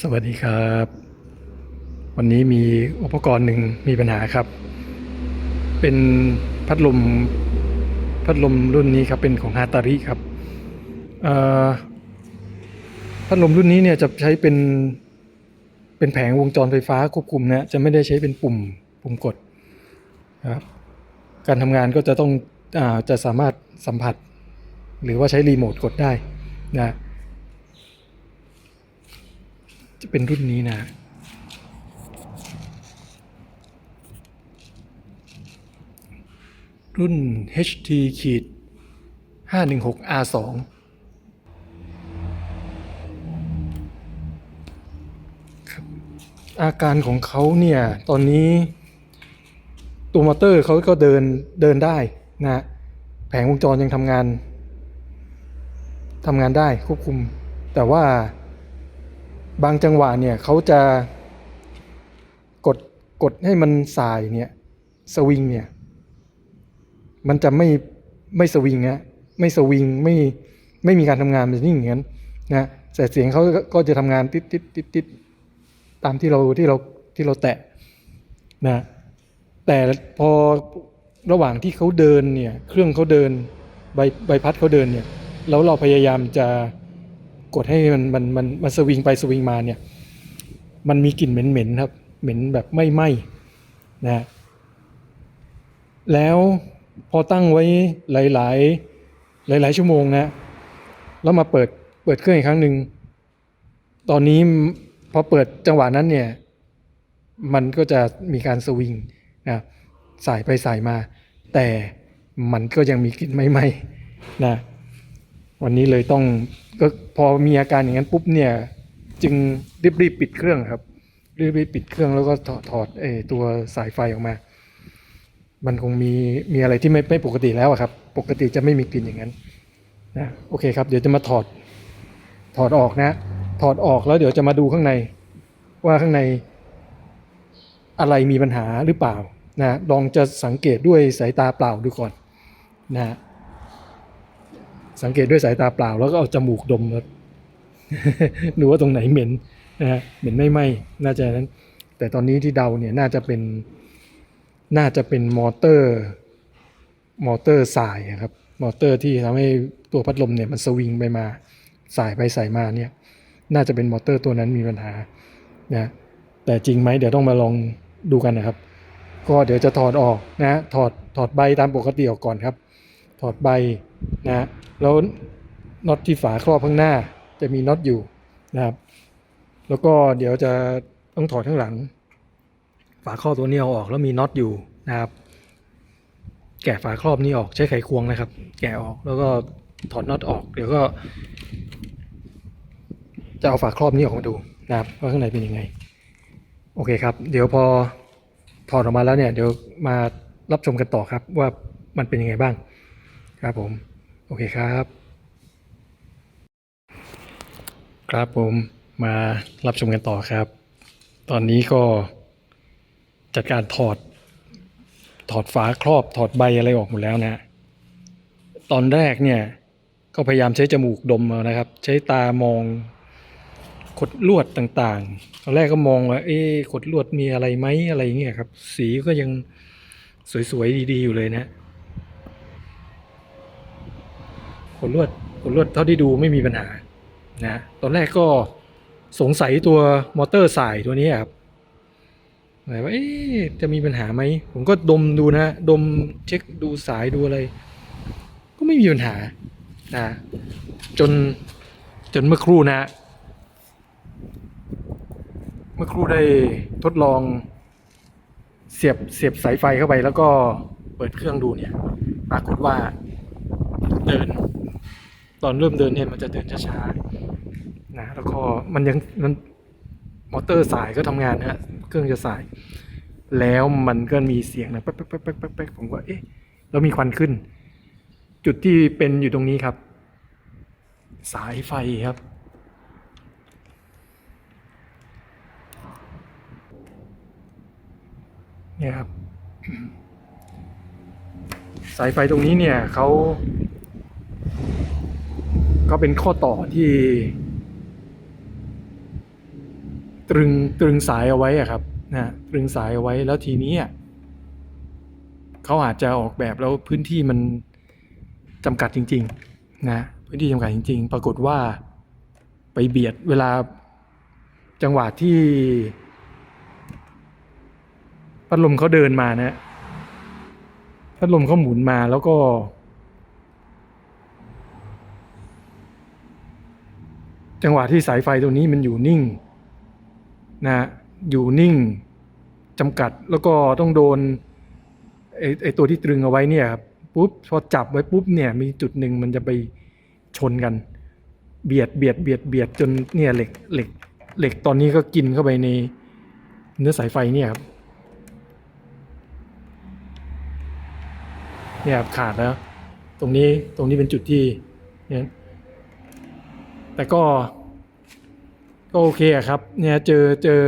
สวัสดีครับ วันนี้มีอุปกรณ์หนึ่งมีปัญหาครับ เป็นพัดลมพัดลมรุ่นนี้ครับเป็นของฮาตาริครับพัดลมรุ่นนี้เนี่ยจะใช้เป็นเป็นแผงวงจรไฟฟ้าควบคุมนะจะไม่ได้ใช้เป็นปุ่มปุ่มกดครับการทำงานก็จะต้องอจะสามารถสัมผัส หรือว่าใช้รีโมทกดได้นะ จะเป็นรุ่นนี้นะรุ่น HT ขีด 516 R2 อาการของเขาเนี่ย ตอนนี้ ตัวมอเตอร์เขาก็เดินเดินได้นะแผงวงจรยังทำงานทำงานได้ควบคุม แต่ว่า บางจังหวะเนี่ยเขาจะกดกดให้มันสายเนี่ยสวิงเนี่ยมันจะไม่ไม่สวิงนะไม่สวิงไม่ไม่มีการทำงานมันจะนิ่งอย่างนั้นนะแต่เสียงเขาก็จะทำงานติดติดติดติดตามที่เราที่เราที่เราแตะนะแต่พอระหว่างที่เขาเดินเนี่ยเครื่องเขาเดินใบใบพัดเขาเดินเนี่ยแล้วเราพยายามจะ กดให้มันมันมันมันสวิงไปสวิงมาเนี่ย มันมีกลิ่นเหม็นๆครับ เหม็นแบบไม่ไหม้นะฮะแล้วพอตั้งไว้หลาย ๆ หลาย ๆ ชั่วโมงนะ แล้วมาเปิดเปิดเครื่องอีกครั้งหนึ่งตอนนี้พอเปิดจังหวะนั้นเนี่ย มันก็จะมีการสวิงนะสายไปสายมา แต่มันก็ยังมีกลิ่นไม่ไหม้นะ วันนี้เลยต้องก็พอมีอาการอย่างนั้นปุ๊บเนี่ย จึงรีบรีบปิดเครื่องครับ รีบรีบปิดเครื่องแล้วก็ถอดถอดเอตัวสายไฟออกมา มันคงมีมีอะไรที่ไม่ไม่ปกติแล้วครับ ปกติจะไม่มีกลิ่นอย่างนั้นนะโอเคครับ เดี๋ยวจะมาถอดถอดออกนะ ถอดออกแล้วเดี๋ยวจะมาดูข้างใน ว่าข้างใน อะไรมีปัญหาหรือเปล่านะลองจะสังเกตด้วยสายตาเปล่าดูก่อนนะ สังเกตด้วยสายตาเปล่า แล้วก็เอาจมูกดมครับดูว่าตรงไหนเหม็นนะฮะเหม็นไม่ไหมน่าจะนั้น แต่ตอนนี้ที่เดาเนี่ยน่าจะเป็นน่าจะเป็นมอเตอร์มอเตอร์สายครับมอเตอร์ที่ทำให้ตัวพัดลมเนี่ยมันสวิงไปมาสายไปสายมาเนี่ยน่าจะเป็นมอเตอร์ตัวนั้นมีปัญหานะแต่จริงไหมเดี๋ยวต้องมาลองดูกันนะครับ ก็เดี๋ยวจะถอดออกนะถอดถอดใบตามปกติออกก่อนครับ อดใบนะแล้วน็อตที่ฝาครอบข้างหน้า จะมีน็อตอยู่นะครับแล้วก็เดี๋ยวจะต้องถอดข้างหลัง ฝาครอบตัวนี้เอาออกแล้วมีน็อตอยู่นะครับ แกะฝาครอบนี้ออกใช้ไขควงนะครับ แกะออกแล้วก็ถอดน็อตออก เดี๋ยวก็ จะเอาฝาครอบนี้ออกมาดูนะครับว่าข้างในเป็นยังไง โอเคครับ เดี๋ยวพอถอดออกมาแล้วเนี่ย เดี๋ยวมารับชมกันต่อครับว่ามันเป็นยังไงบ้าง ครับผม โอเคครับ ครับผมมารับชมกันต่อครับ ตอนนี้ก็จัดการถอด ถอดฝาครอบถอดใบอะไรออกหมดแล้วนะ ตอนแรกเนี่ยก็พยายามใช้จมูกดมเอานะครับ ใช้ตามองขดลวดต่างๆตอนแรกก็มองว่า เอ๊ขดลวดมีอะไรไหมอะไรเงี้ยครับ สีก็ยังสวยๆดีๆอยู่เลยนะ ข ดลวดขดลวดเท่าที่ดูไม่มีปัญหานะตอนแรกก็สงสัยตัวมอเตอร์สายตัวนี้ครับหมายว่าเอ๊จะมีปัญหาไหม ผมก็ดมดูนะ ดมเช็คดูสายดูอะไร ก็ไม่มีปัญหานะจนจนเมื่อครู่นะ เมื่อครู่ได้ทดลองเสียบเสียบสายไฟเข้าไปแล้วก็เปิดเครื่องดูเนี่ย ปรากฏว่า เดิน ตอนเริ่มเดินเนี่ยมันจะเดินช้าๆนะแล้วก็มันยังมันมอเตอร์สายก็ทำงานนะฮะเครื่องจะสาย แล้วมันก็มีเสียงนะแป๊กแป๊กแป๊กแป๊กแป๊กแป๊กผมก็เอ๊ะแล้วมีควันขึ้น จุดที่เป็นอยู่ตรงนี้ครับ สายไฟครับเนี่ยครับสายไฟตรงนี้เนี่ยเขา ก็เป็นข้อต่อที่ ตรึงตรึงสายเอาไว้อะครับนะตรึงสายเอาไว้แล้วทีนี้เขาอาจจะออกแบบแล้วพื้นที่มันจำกัดจริง ๆ นะพื้นที่จำกัดจริง ๆ ปรากฏว่าไปเบียดเวลาจังหวะที่พัดลมเขาเดินมานะพัดลมเขาหมุนมาแล้วก็ จังหวะที่สายไฟตัวนี้มันอยู่นิ่งนะอยู่นิ่งจำกัดแล้วก็ต้องโดนไอไอตัวที่ตรึงเอาไว้เนี่ยครับปุ๊บพอจับไว้ปุ๊บเนี่ยมีจุดหนึ่งมันจะไปชนกัน เบียดเบียดเบียดเบียดจนเนี่ยเหล็กเหล็กเหล็กตอนนี้ก็กินเข้าไปในเนื้อสายไฟเนี่ยครับเนี่ยครับขาดแล้ว ตรงนี้ตรงนี้เป็นจุดที่เนี่ย แต่ก็ ก็โอเคครับ เนี่ยเจอเจอ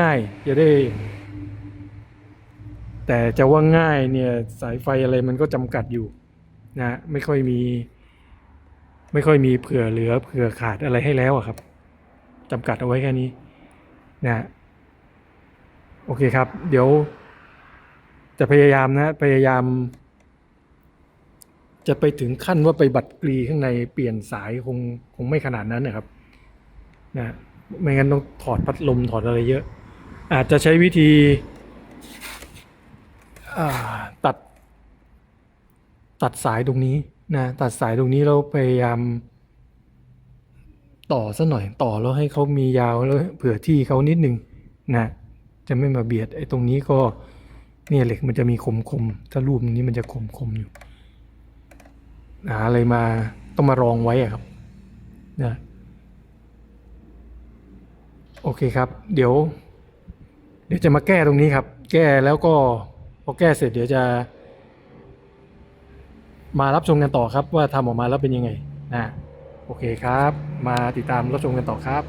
ง่ายๆ จะได้ แต่จะว่าง่ายเนี่ยสายไฟอะไรมันก็จำกัดอยู่นะไม่ค่อยมี ไม่ค่อยมีเผื่อเหลือเผื่อขาดอะไรให้แล้วอะครับจำกัดเอาไว้แค่นี้นะโอเคครับ เดี๋ยว จะพยายามนะ พยายาม จะไปถึงขั้นว่าไปบัดกรีข้างในเปลี่ยนสายคงคงไม่ขนาดนั้นนะครับนะไม่งั้นต้องถอดพัดลมถอดอะไรเยอะ อาจจะใช้วิธีตัด ตัดสายตรงนี้นะตัดสายตรงนี้แล้วพยายาม ต่อซะหน่อยต่อแล้วให้เขามียาวแล้วเผื่อที่เขานิดนึงนะจะไม่มาเบียดไอ้ตรงนี้ก็เนี่ยเหล็กมันจะมีคมคมถ้ารูปนี้มันจะคมคมอยู่ หาอะไรมาต้องมารองไว้อะครับนะโอเคครับ เดี๋ยว เดี๋ยวจะมาแก้ตรงนี้ครับ แก้แล้วก็พอแก้เสร็จเดี๋ยวจะ มารับชมกันต่อครับ ว่าทำออกมาแล้วเป็นยังไงนะโอเคครับ มาติดตามรับชมกันต่อครับ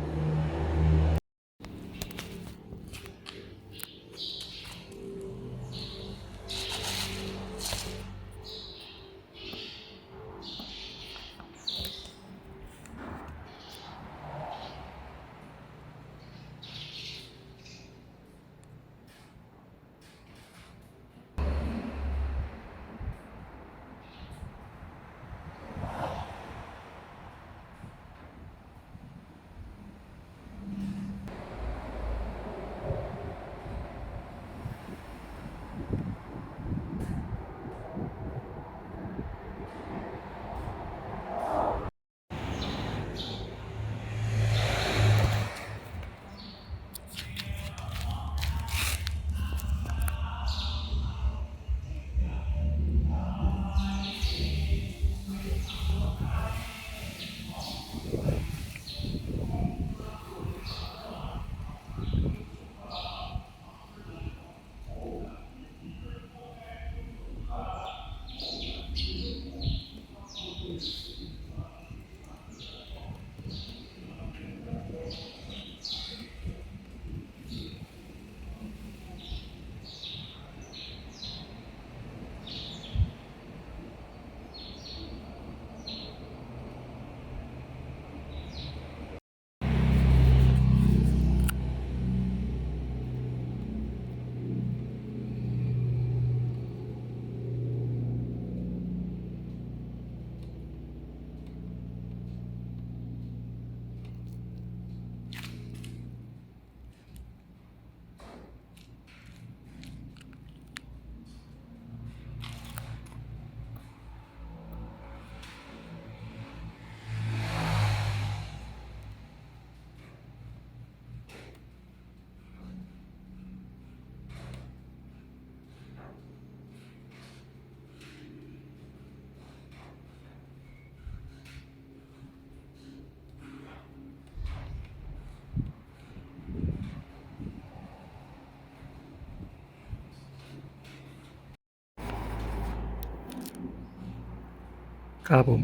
ครับผม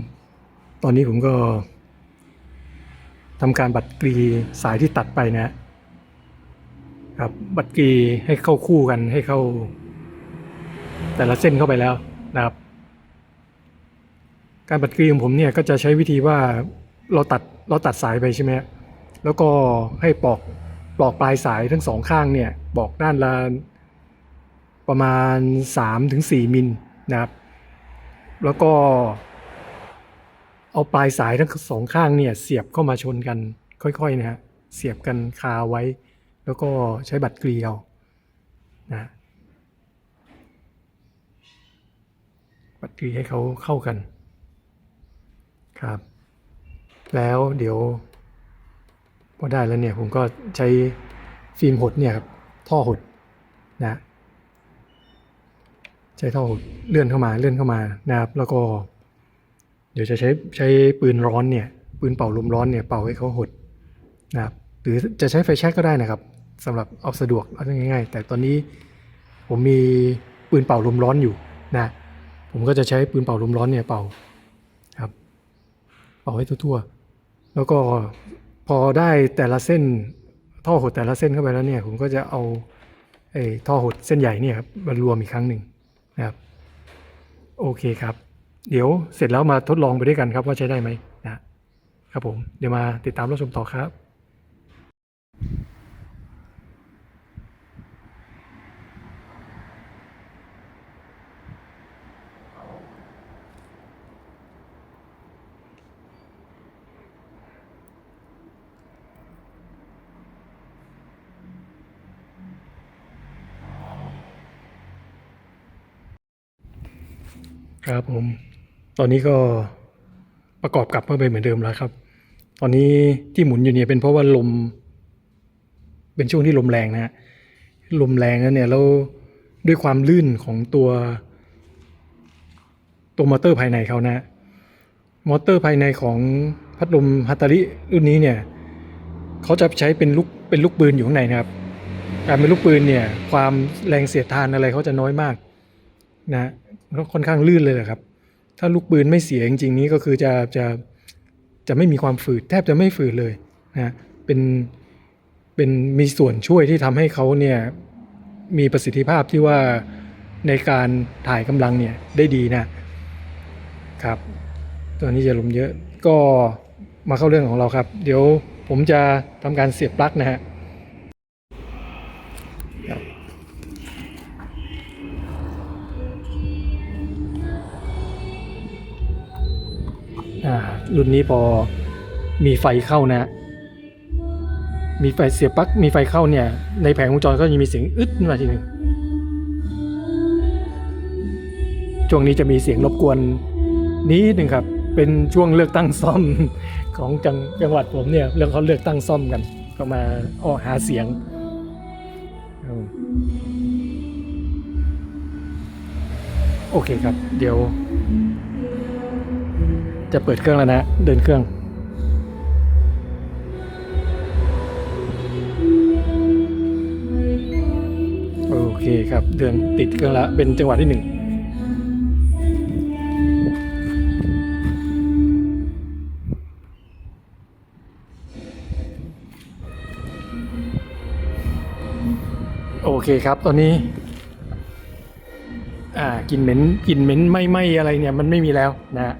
ตอนนี้ผมก็ทำการบัดกรีสายที่ตัดไปนะครับบัดกรีให้เข้าคู่กันให้เข้า แต่ละเส้นเข้าไปแล้วนะครับ การบัดกรีของผมเนี่ยก็จะใช้วิธีว่าเราตัดเราตัดสายไปใช่ไหมแล้วก็ให้ปอกปลอกปลายสายทั้งสองข้างเนี่ยบอกด้านละประมาณ 3-4มิลนะครับ แล้วก็ เอาปลายสายทั้งสองข้างเนี่ยเสียบเข้ามาชนกันค่อยๆนะฮะเสียบกันคาไว้ แล้วก็ใช้บัตรเกลียวนะบัตรเกลียวให้เขาเข้ากันครับ แล้วเดี๋ยวพอได้แล้วเนี่ยผมก็ใช้ฟิล์มหดเนี่ยครับท่อหดนะใช้ท่อหดเลื่อนเข้ามาเลื่อนเข้ามานะครับแล้วก็ เดี๋ยวจะใช้ใช้ปืนร้อนเนี่ยปืนเป่าลมร้อนเนี่ยเป่าให้เขาหดนะครับหรือจะใช้ไฟแช็กก็ได้นะครับสำหรับเอาสะดวกเอาง่ายๆ แต่ตอนนี้ผมมีปืนเป่าลมร้อนอยู่นะผมก็จะใช้ปืนเป่าลมร้อนเนี่ยเป่าครับเป่าให้ทั่วๆ แล้วก็พอได้แต่ละเส้นท่อหดแต่ละเส้นเข้าไปแล้วเนี่ยผมก็จะเอาไอ้ท่อหดเส้นใหญ่เนี่ยครับมารวมอีกครั้งหนึ่งนะครับโอเคครับ เดี๋ยวเสร็จแล้วมาทดลองไปด้วยกันครับว่าใช้ได้ไหมนะครับผมเดี๋ยวมาติดตามรับชมต่อครับครับผม ตอนนี้ก็ประกอบกลับเข้าไปเหมือนเดิมแล้วครับ ตอนนี้ที่หมุนอยู่เนี่ยเป็นเพราะว่าลม เป็นช่วงที่ลมแรงนะฮะ ลมแรงแล้วเนี่ยแล้วด้วยความลื่นของตัว ตัวมอเตอร์ภายในเขานะมอเตอร์ภายในของพัดลมฮัตตาริรุ่นนี้เนี่ยเขาจะใช้เป็นลูกเป็นลูกปืนอยู่ข้างในนะครับ การเป็นลูกปืนเนี่ยความแรงเสียดทานอะไรเขาจะน้อยมากนะก็ค่อนข้างลื่นเลยแหละครับ ถ้าลูกปืนไม่เสียจริงๆนี้ก็คือจะจะจะไม่มีความฝืด แทบจะไม่ฝืดเลยนะเป็นเป็นมีส่วนช่วยที่ทำให้เขาเนี่ยมีประสิทธิภาพที่ว่าในการถ่ายกำลังเนี่ยได้ดีนะครับตัวนี้จะลมเยอะก็มาเข้าเรื่องของเราครับ เดี๋ยวผมจะทำการเสียบปลั๊กนะฮะ รุ่นนี้พอมีไฟเข้านะ มีไฟเสียบปลั๊กมีไฟเข้าเนี่ย ในแผงวงจรก็จะมีเสียงอึดขึ้นมาทีหนึ่งช่วงนี้จะมีเสียงรบกวนนิดหนึ่งครับ เป็นช่วงเลือกตั้งซ่อมของจังจังหวัดผมเนี่ยเรื่องเขาเลือกตั้งซ่อมกัน ก็มาออกหาเสียงโอเคครับ เดี๋ยว จะเปิดเครื่องแล้วนะ เดินเครื่องโอเคครับ เดินติดเครื่องแล้วเป็นจังหวะที่หนึ่งโอเคครับ ตอนนี้ อ่ากลินเหม็นกลินเหม็นไหม้ไหมอะไรเนี่ย มันไม่มีแล้วนะฮะ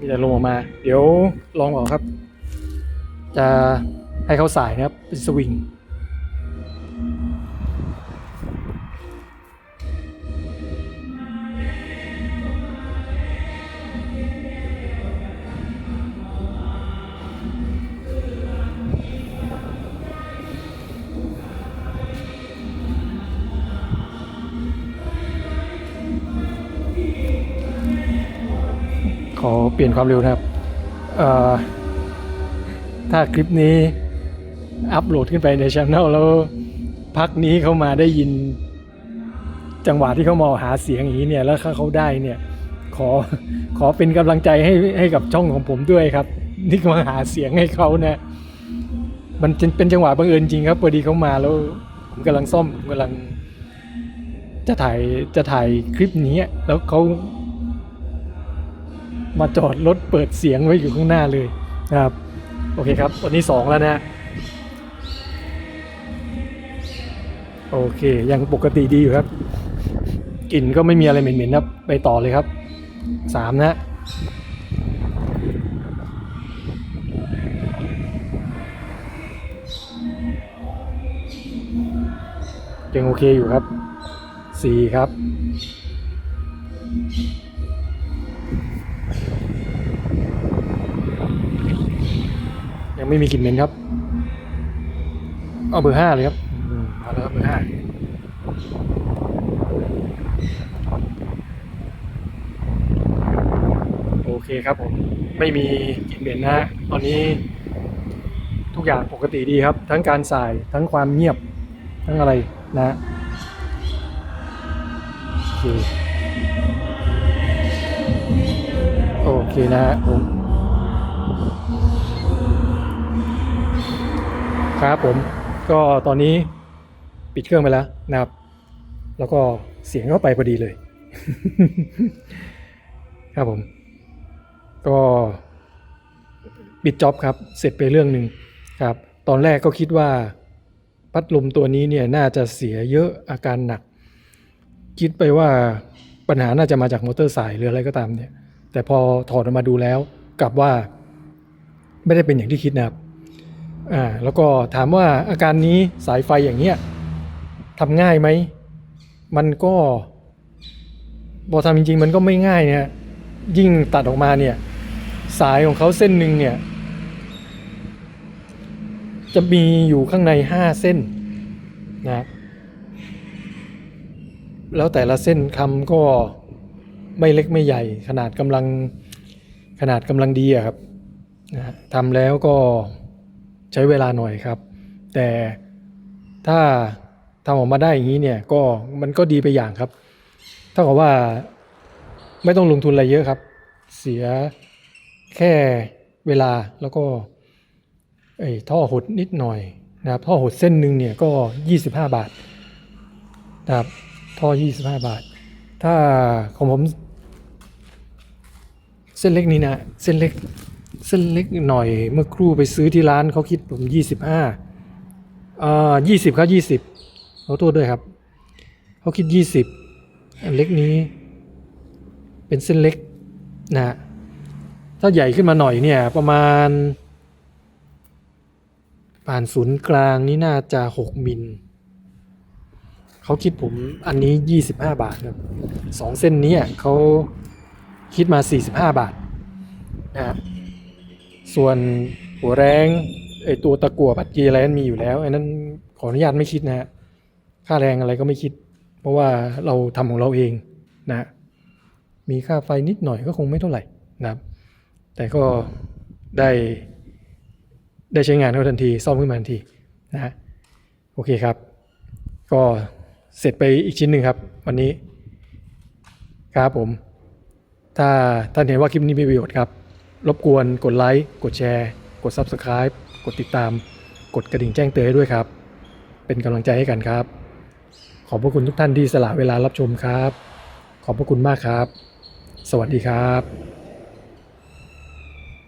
มีแต่ลมออกมา เดี๋ยวลองออกครับ จะให้เขาสายนะครับเป็นสวิง ปลี่ยนความเร็วนะครับ ถ้าคลิปนี้อัปโหลดขึ้นไปในช่องแล้วพักนี้เขามาได้ยิน จังหวะที่เขามาหาเสียงอย่างนี้เนี่ย แล้วถ้าเขาได้เนี่ย ขอขอเป็นกำลังใจให้ให้กับช่องของผมด้วยครับที่มาหาเสียงให้เขานะมันเป็นเป็นจังหวะบังเอิญจริงครับพอดีเขามาแล้วผมกำลังซ่อมผมกำลัง จะถ่ายจะถ่ายคลิปนี้แล้วเขา มาจอดรถเปิดเสียงไว้อยู่ข้างหน้าเลยนะครับโอเคครับวันนี้สองแล้วนะโอเคยังปกติดีอยู่ครับกลิ่นก็ไม่มีอะไรเหม็นๆครับไปต่อเลยครับสามนะยังโอเคอยู่ครับสี่ครับ ยังไม่มีกลิ่นเหม็นครับ เอาเบอร์ห้าเลยครับอืมเอาแล้วครับเบอร์ห้าโอเคครับผมไม่มีกลิ่นเหม็นนะฮะตอนนี้ทุกอย่างปกติดีครับ ทั้งการสายทั้งความเงียบทั้งอะไรนะฮะโอเคโอเคนะฮะผม ครับผมก็ตอนนี้ปิดเครื่องไปแล้วนะครับ แล้วก็เสียงก็ไปพอดีเลย ครับผม ก็ปิดจ็อบครับ เสร็จไปเรื่องหนึ่งครับ ตอนแรกก็คิดว่าพัดลมตัวนี้เนี่ยน่าจะเสียเยอะอาการหนัก คิดไปว่าปัญหาน่าจะมาจากมอเตอร์สายหรืออะไรก็ตามเนี่ย แต่พอถอดออกมาดูแล้วกลับว่า ไม่ได้เป็นอย่างที่คิดนะครับ อ่าแล้วก็ถามว่าอาการนี้สายไฟอย่างเงี้ยทำง่ายไหม มันก็พอทำจริง ๆ มันก็ไม่ง่ายเนี่ยยิ่งตัดออกมาเนี่ย สายของเขาเส้นหนึ่งเนี่ย จะมีอยู่ข้างในห้าเส้นนะแล้วแต่ละเส้นคำก็ไม่เล็กไม่ใหญ่ ขนาดกำลังขนาดกำลังดีอะครับนะทำแล้วก็ ใช้เวลาหน่อยครับ แต่ถ้าทำออกมาได้อย่างนี้เนี่ยก็มันก็ดีไปอย่างครับเท่ากับว่าไม่ต้องลงทุนอะไรเยอะครับ เสียแค่เวลาแล้วก็ไอ้ท่อหดนิดหน่อยนะครับท่อหดเส้นหนึ่งเนี่ยก็ 25 บาทนะครับท่อ 25 บาท ถ้าของผม เส้นเล็กนี้นะเส้นเล็ก เส้นเล็กหน่อย เมื่อครู่ไปซื้อที่ร้านเขาคิดผมยี่สิบห้าอ่ายี่สิบครับยี่สิบขอโทษด้วยครับ เขาคิดยี่สิบอันเล็กนี้ เป็นเส้นเล็กนะฮะถ้าใหญ่ขึ้นมาหน่อยเนี่ย ประมาณ ผ่านศูนย์กลางนี่น่าจะหกมิลเขาคิดผมอันนี้ยี่สิบห้าบาทครับสองเส้นนี้เขาคิดมาสี่สิบห้าบาทนะฮะ ส่วนหัวแรงไอตัวตะกั่วปัดกีอะไรนั้นมีอยู่แล้วไอ้นั้นขออนุญาตไม่คิดนะฮะค่าแรงอะไรก็ไม่คิด เพราะว่าเราทำของเราเองนะฮะมีค่าไฟนิดหน่อยก็คงไม่เท่าไหร่นะครับ แต่ก็ได้ได้ใช้งานเขาทันทีซ่อมขึ้นมาทันทีนะฮะโอเคครับ ก็เสร็จไปอีกชิ้นหนึ่งครับ วันนี้ครับผม ถ้าท่านเห็นว่าคลิปนี้มีประโยชน์ครับ รบกวนกดไลค์กดแชร์ กด Subscribe กดติดตาม กดกระดิ่งแจ้งเตือนให้ด้วยครับ เป็นกำลังใจให้กันครับ ขอบพระคุณทุกท่านที่สละเวลารับชมครับ ขอบพระคุณมากครับ สวัสดีครับ